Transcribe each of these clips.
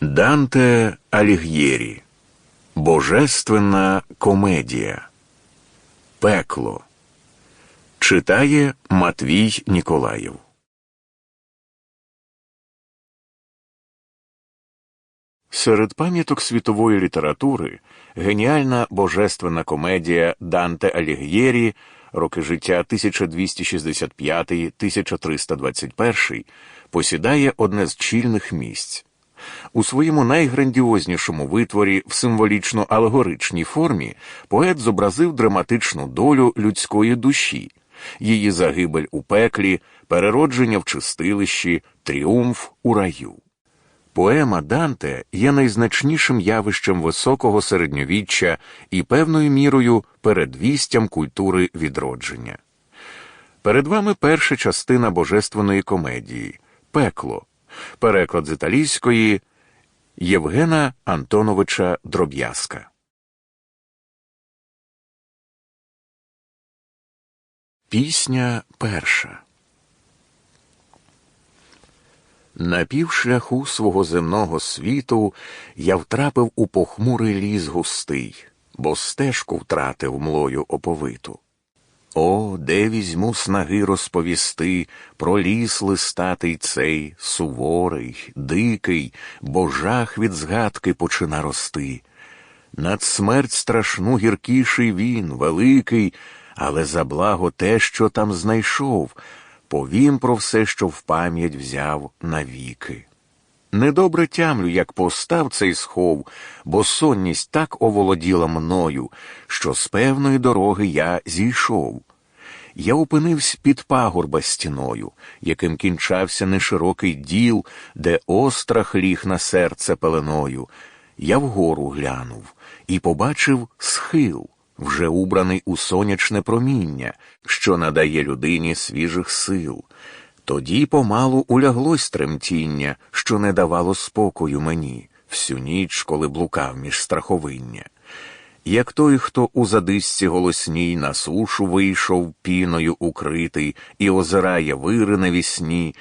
Данте Аліг'єрі. Божественна комедія. Пекло. Читає Матвій Ніколаєв. Серед пам'яток світової літератури геніальна божественна комедія Данте Аліг'єрі роки життя 1265-1321 посідає одне з чільних місць. У своєму найграндіознішому витворі в символічно-алегоричній формі поет зобразив драматичну долю людської душі, її загибель у пеклі, переродження в чистилищі, тріумф у раю. Поема Данте є найзначнішим явищем високого середньовіччя і певною мірою передвістям культури відродження. Перед вами перша частина божественної комедії Пекло, переклад з італійської Євгена Антоновича Дроб'язка. Пісня перша. На півшляху свого земного світу я втрапив у похмурий ліс густий, бо стежку втратив млою оповиту. О, де візьму снаги розповісти про ліс листатий цей суворий, дикий, бо жах від згадки почина рости. Над смерть страшну гіркіший він, великий, але за благо те, що там знайшов, повім про все, що в пам'ять взяв навіки. Недобре тямлю, як постав цей схов, бо сонність так оволоділа мною, що з певної дороги я зійшов. Я опинився під пагорба стіною, яким кінчався неширокий діл, де острах ліг на серце пеленою. Я вгору глянув і побачив схил, вже убраний у сонячне проміння, що надає людині свіжих сил. Тоді помалу уляглось тремтіння, що не давало спокою мені всю ніч, коли блукав між страховиння. Як той, хто у задисці голосній на сушу вийшов піною укритий і озирає вири навісні,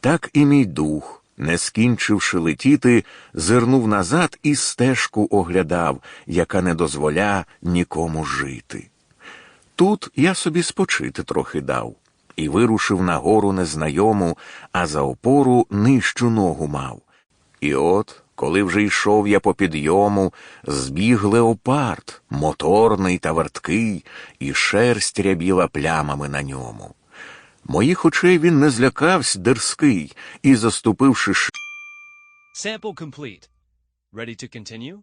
так і мій дух, не скінчивши летіти, зирнув назад і стежку оглядав, яка не дозволя нікому жити. Тут я собі спочити трохи дав і вирушив на гору незнайому, а за опору нижчу ногу мав. І от, коли вже йшов я по підйому, збіг леопард, моторний та верткий, і шерсть рябіла плямами на ньому. Моїх очей він не злякавсь дерзкий, і, заступивши ш... Sample complete. Ready to continue?